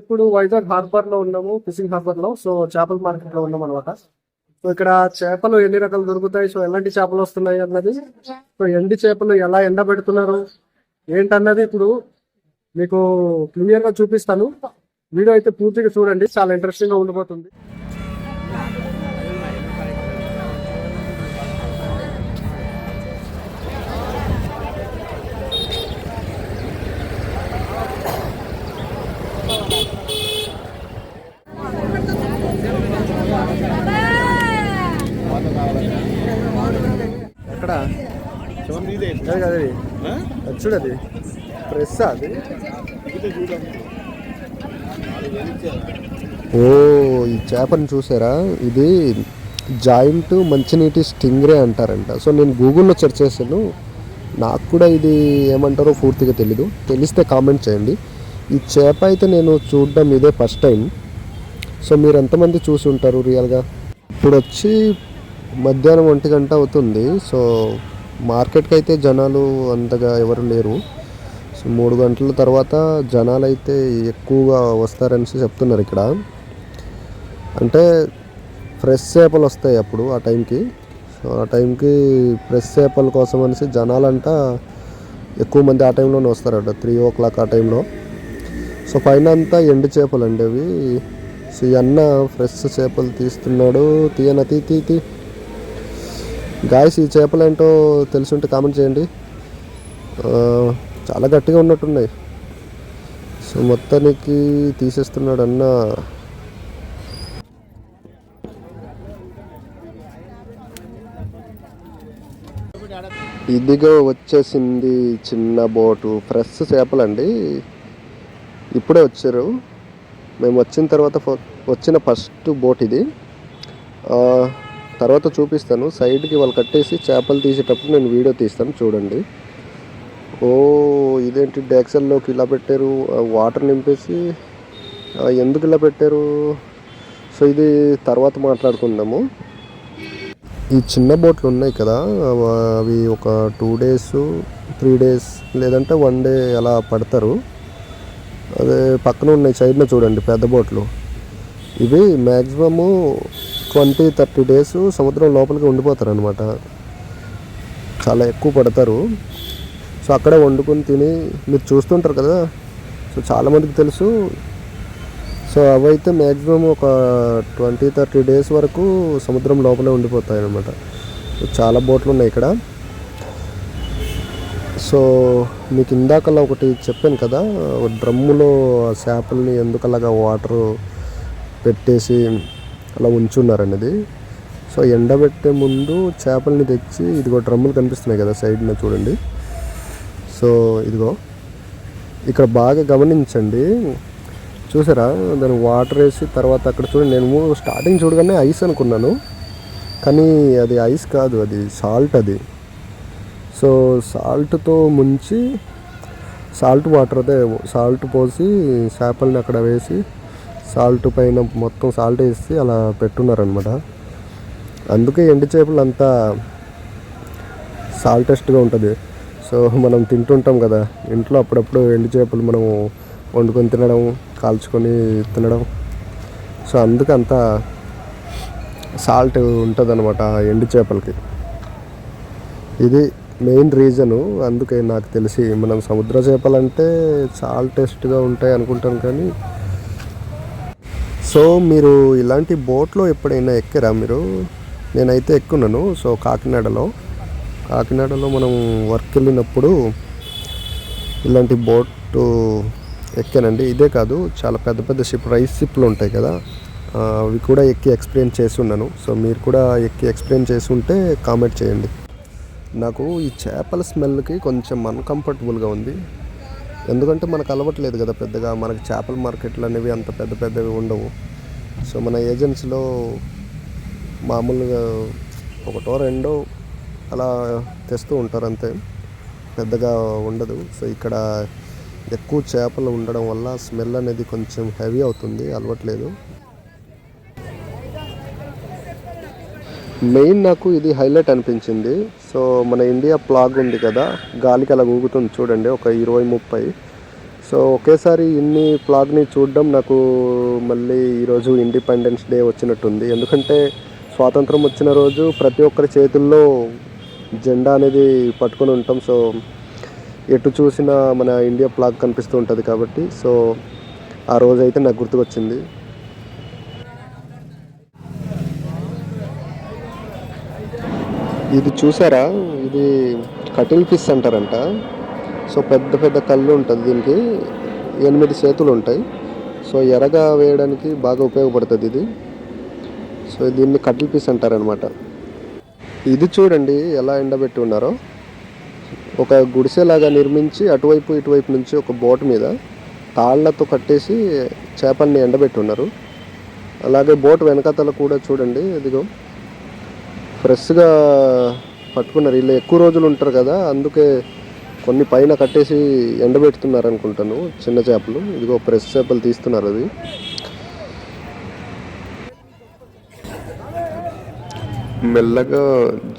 ఇప్పుడు వైజాగ్ హార్బర్లో ఉన్నాము fishing హార్బర్లో. So చేపల మార్కెట్లో ఉన్నాం అనమాట సో ఇక్కడ చేపలు ఎన్ని రకాలు దొరుకుతాయి? సో ఎలాంటి చేపలు వస్తున్నాయి అన్నది. సో ఎండి చేపలు ఎలా ఎండబెడుతున్నారు? ఏంటన్నది ఇప్పుడు మీకు క్లియర్గా చూపిస్తాను. వీడియో అయితే పూర్తిగా చూడండి. చాలా ఇంట్రెస్టింగ్గా ఉండిపోతుంది. అది చూడు ప్రెస్ అది? ఓ ఈ చేపని చూసారా? ఇది జాయింట్ మంచినీటి స్టింగ్రే అంటారంట. సో నేను గూగుల్లో సెర్చ్ చేశాను. నాకు కూడా ఇది ఏమంటారో పూర్తిగా తెలీదు. తెలిస్తే కామెంట్ చేయండి. ఈ చేప అయితే నేను చూడడం ఇదే ఫస్ట్ టైం. సో మీరు ఎంతమంది చూసి ఉంటారు రియల్గా? ఇప్పుడు వచ్చి మధ్యాహ్నం ఒంటి గంట అవుతుంది. సో మార్కెట్కి అయితే జనాలు అంతగా ఎవరు లేరు. సో మూడు గంటల తర్వాత జనాలు అయితే ఎక్కువగా వస్తారనేసి చెప్తున్నారు ఇక్కడ. అంటే ఫ్రెష్ చేపలు వస్తాయి అప్పుడు ఆ టైంకి. సో ఆ టైంకి ఫ్రెష్ చేపల కోసం అనేసి జనాలంట ఎక్కువ మంది ఆ టైంలోనే వస్తారట త్రీ ఓ క్లాక్ ఆ టైంలో. సో పైన అంతా ఎండు చేపలు అండి అవి. సో ఈ అన్న ఫ్రెష్ చేపలు తీస్తున్నాడు. తీయన తీ తీ తీ. గాయస్ ఈ చేపలు ఏంటో తెలుసుంటే కామెంట్ చేయండి. చాలా గట్టిగా ఉన్నట్టున్నాయి. సో మొత్తానికి తీసేస్తున్నాడు అన్న. ఇదిగో వచ్చేసింది చిన్న బోటు ఫ్రెష్ చేపలండి. ఇప్పుడే వచ్చారు. మేము వచ్చిన తర్వాత వచ్చిన ఫస్ట్ బోట్ ఇది. తర్వాత చూపిస్తాను. సైడ్కి వాళ్ళు కట్టేసి చేపలు తీసేటప్పుడు నేను వీడియో తీస్తాను. చూడండి. ఓ ఇదేంటి? డ్యాక్సల్లోకి ఇలా పెట్టారు. వాటర్ నింపేసి ఎందుకు ఇలా పెట్టారు? సో ఇది తర్వాత మాట్లాడుకుందాము. ఈ చిన్న బోట్లు ఉన్నాయి కదా. అవి ఒక టూ డేస్ త్రీ డేస్ లేదంటే వన్ డే అలా పడతారు. అదే పక్కన ఉన్నాయి. సైడ్లో చూడండి. పెద్ద బోట్లు. ఇవి మ్యాక్సిమము ట్వంటీ థర్టీ డేస్ సముద్రం లోపలికి ఉండిపోతారు అనమాట చాలా ఎక్కువ పడతారు. సో అక్కడే వండుకొని తిని మీరు చూస్తుంటారు కదా. సో చాలామందికి తెలుసు. సో అవైతే మ్యాక్సిమం ఒక ట్వంటీ థర్టీ డేస్ వరకు సముద్రం లోపలే ఉండిపోతాయి అనమాట చాలా బోట్లు ఉన్నాయి ఇక్కడ. సో మీకు ఇందాకలా ఒకటి చెప్పాను కదా డ్రమ్ములో ఆ చేపల్ని ఎందుకలాగా వాటర్ పెట్టేసి అలా ఉంచున్నారనేది. సో ఎండబెట్టే ముందు చేపల్ని తెచ్చి ఇదిగో డ్రమ్ములు కనిపిస్తున్నాయి కదా సైడ్న చూడండి. సో ఇదిగో ఇక్కడ బాగా గమనించండి. చూసారా? దాని వాటర్ వేసి తర్వాత అక్కడ చూడండి నేను స్టార్టింగ్ చూడగానే ఐస్ అనుకున్నాను. కానీ అది ఐస్ కాదు అది సాల్ట్ అది. సో సాల్ట్తో ముంచి సాల్ట్ వాటర్ అదే సాల్ట్ పోసి చేపల్ని అక్కడ వేసి సాల్ట్ పైన మొత్తం సాల్ట్ వేసి అలా పెట్టున్నారనమాట అందుకే ఎండు చేపలు అంతా సాల్టెస్ట్గా ఉంటుంది. సో మనం తింటుంటాం కదా ఇంట్లో అప్పుడప్పుడు ఎండు చేపలు మనం వండుకొని తినడం కాల్చుకొని తినడం. సో అందుకు అంత సాల్ట్ ఉంటుంది అనమాట ఎండు చేపలకి. ఇది మెయిన్ రీజను అందుకే నాకు తెలిసి మనం సముద్ర చేపలంటే చాలా టేస్ట్గా ఉంటాయి అనుకుంటాను కానీ సో మీరు ఇలాంటి బోట్లో ఎప్పుడైనా ఎక్కారా మీరు? నేనైతే ఎక్కున్నాను. సో కాకినాడలో. కాకినాడలో మనం వర్క్ వెళ్ళినప్పుడు ఇలాంటి బోట్ ఎక్కానండి. ఇదే కాదు చాలా పెద్ద పెద్ద షిప్ రైస్ షిప్లు ఉంటాయి కదా అవి కూడా ఎక్కి ఎక్స్ప్లెయిన్ చేసి ఉన్నాను. సో మీరు కూడా ఎక్కి ఎక్స్ప్లెయిన్ చేసి ఉంటే కామెంట్ చేయండి. నాకు ఈ చేపల స్మెల్కి కొంచెం అన్కంఫర్టబుల్గా ఉంది. ఎందుకంటే మనకు అలవట్లేదు కదా పెద్దగా. మనకి చేపల మార్కెట్లు అనేవి అంత పెద్ద పెద్దవి ఉండవు. సో మన ఏజెన్సీలో మామూలుగా ఒకటో రెండో అలా తెస్తూ ఉంటారు అంతే. పెద్దగా ఉండదు. సో ఇక్కడ ఎక్కువ చేపలు ఉండడం వల్ల స్మెల్ అనేది కొంచెం హెవీ అవుతుంది. అలవట్లేదు. మెయిన్ నాకు ఇది హైలైట్ అనిపించింది. సో మన ఇండియా ప్లాగ్ ఉంది కదా గాలికి అలా ఊగుతుంది చూడండి ఒక ఇరవై ముప్పై. సో ఒకేసారి ఇన్ని ప్లాగ్ని చూడడం నాకు మళ్ళీ ఈరోజు ఇండిపెండెన్స్ డే వచ్చినట్టుంది. ఎందుకంటే స్వాతంత్రం వచ్చిన రోజు ప్రతి ఒక్కరి చేతుల్లో జెండా అనేది పట్టుకొని ఉంటాం. సో ఎటు చూసినా మన ఇండియా ప్లాగ్ కనిపిస్తూ ఉంటుంది కాబట్టి సో ఆ రోజైతే నాకు గుర్తుకొచ్చింది. ఇది చూసారా? ఇది కటిల్ ఫిష్ అంటారంట. సో పెద్ద పెద్ద కళ్ళు ఉంటుంది దీనికి. ఎనిమిది చేతులు ఉంటాయి. సో ఎరగా వేయడానికి బాగా ఉపయోగపడుతుంది ఇది. సో దీన్ని కటిల్ పీస్ అంటారనమాట ఇది చూడండి ఎలా ఎండబెట్టి ఉన్నారో. ఒక గుడిసెలాగా నిర్మించి అటువైపు ఇటువైపు నుంచి ఒక బోట్ మీద తాళ్ళతో కట్టేసి చేపల్ని ఎండబెట్టి ఉన్నారు. అలాగే బోట్ వెనకతల కూడా చూడండి. ఇదిగో. ఫ్రెష్గా పట్టుకున్నారు. వీళ్ళు ఎక్కువ రోజులు ఉంటారు కదా అందుకే కొన్ని పైన కట్టేసి ఎండబెడుతున్నారు అనుకుంటాను చిన్న చేపలు. ఇదిగో ఫ్రెష్ చేపలు తీస్తున్నారు అది మెల్లగా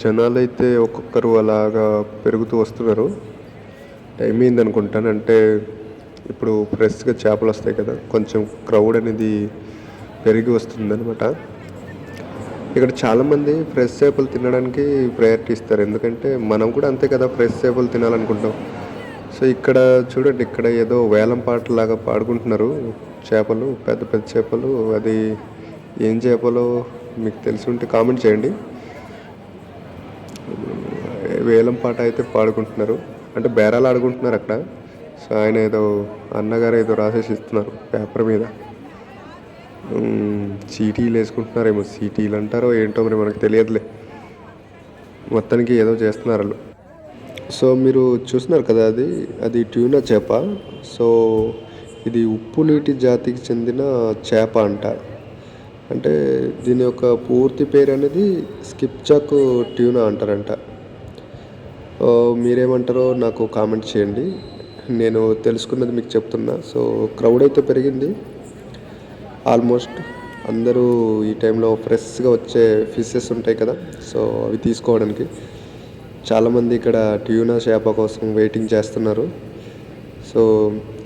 జనాలు అయితే ఒక్కొక్కరు అలాగా పెరుగుతూ వస్తున్నారు. టైం అయింది అనుకుంటాను. అంటే ఇప్పుడు ఫ్రెష్గా చేపలు వస్తాయి కదా కొంచెం క్రౌడ్ అనేది పెరిగి వస్తుంది అనమాట ఇక్కడ చాలామంది ఫ్రెష్ చేపలు తినడానికి ప్రయారిటీ ఇస్తారు. ఎందుకంటే మనం కూడా అంతే కదా ఫ్రెష్ చేపలు తినాలనుకుంటాం. సో ఇక్కడ చూడండి ఇక్కడ ఏదో వేలం పాటలాగా పాడుకుంటున్నారు చేపలు పెద్ద పెద్ద చేపలు. అది ఏం చేపలో మీకు తెలిసి ఉంటే కామెంట్ చేయండి. వేలం పాట అయితే పాడుకుంటున్నారు. అంటే బేరాలు ఆడుకుంటున్నారు అక్కడ. సో ఆయన ఏదో అన్నగారు ఏదో రాసేసి ఇస్తున్నారు పేపర్ మీద. చీటీలు వేసుకుంటున్నారేమో చీటీలు అంటారో ఏంటో మరి మనకు తెలియదులే. మొత్తానికి ఏదో చేస్తున్నారు వాళ్ళు. సో మీరు చూస్తున్నారు కదా అది అది ట్యూనా చేప. సో ఇది ఉప్పు నీటి జాతికి చెందిన చేప అంట అంటే దీని యొక్క పూర్తి పేరు అనేది స్కిప్చాక్ ట్యూనా అంటారంట. మీరేమంటారో నాకు కామెంట్ చేయండి. నేను తెలుసుకున్నది మీకు చెప్తున్నా. సో క్రౌడ్ అయితే పెరిగింది. ఆల్మోస్ట్ అందరూ ఈ టైంలో ఫ్రెష్గా వచ్చే ఫిషెస్ ఉంటాయి కదా సో అవి తీసుకోవడానికి. చాలామంది ఇక్కడ ట్యూనా చేప కోసం వెయిటింగ్ చేస్తున్నారు. సో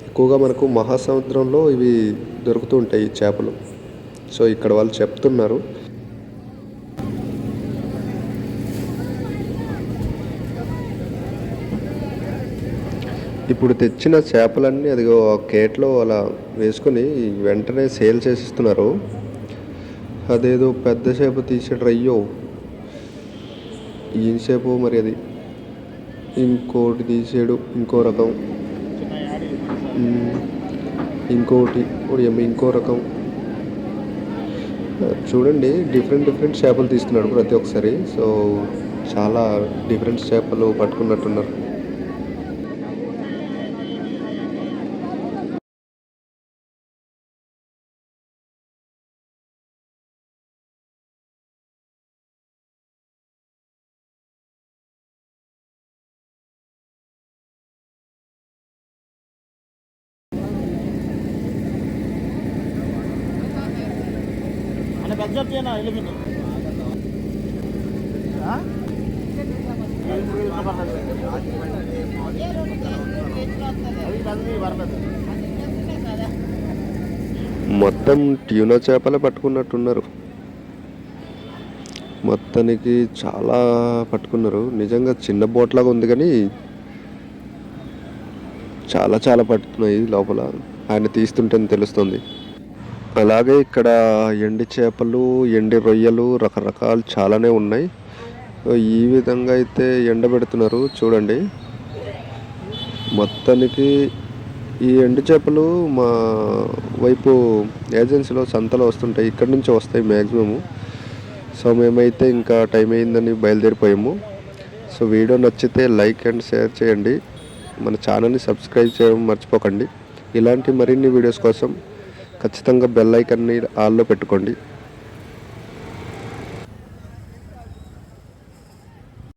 ఎక్కువగా మనకు మహాసముద్రంలో ఇవి దొరుకుతూ ఉంటాయి ఈ చేపలు. సో ఇక్కడ వాళ్ళు చెప్తున్నారు ఇప్పుడు తెచ్చిన చేపలన్నీ అదిగో ఆ కేట్లో అలా వేసుకొని వెంటనే సేల్ చేసిస్తున్నారు. అదేదో పెద్ద చేప తీసాడు అయ్యో ఏం చేపో మరి అది? ఇంకోటి తీసాడు ఇంకో రకం. ఇంకోటి ఇంకో రకం. చూడండి డిఫరెంట్ డిఫరెంట్ చేపలు తీస్తున్నాడు ప్రతి ఒక్కసారి. సో చాలా డిఫరెంట్ చేపలు పట్టుకున్నట్టున్నారు. మొత్తం ట్యూనా చేపలే పట్టుకున్నట్టున్నారు. మొత్తానికి చాలా పట్టుకున్నారు. నిజంగా చిన్న బోట్ లాగా ఉంది కానీ చాలా చాలా పట్టుకున్నాయి లోపల. ఆయన తీస్తుంటే తెలుస్తుంది. అలాగే ఇక్కడ ఎండి చేపలు ఎండి రొయ్యలు రకరకాలు చాలానే ఉన్నాయి. సో ఈ విధంగా అయితే ఎండబెడుతున్నారు చూడండి. మొత్తానికి ఈ ఎండు చేపలు మా వైపు ఏజెన్సీలో సంతలో వస్తుంటాయి. ఇక్కడి నుంచి వస్తాయి మ్యాక్సిమము సో మేమైతే ఇంకా టైం అయిందని బయలుదేరిపోయాము. సో వీడియో నచ్చితే లైక్ అండ్ షేర్ చేయండి. మన ఛానల్ని సబ్స్క్రైబ్ చేయడం మర్చిపోకండి. ఇలాంటి మరిన్ని వీడియోస్ కోసం ఖచ్చితంగా బెల్ ఐకన్ని ఆల్లో పెట్టుకోండి.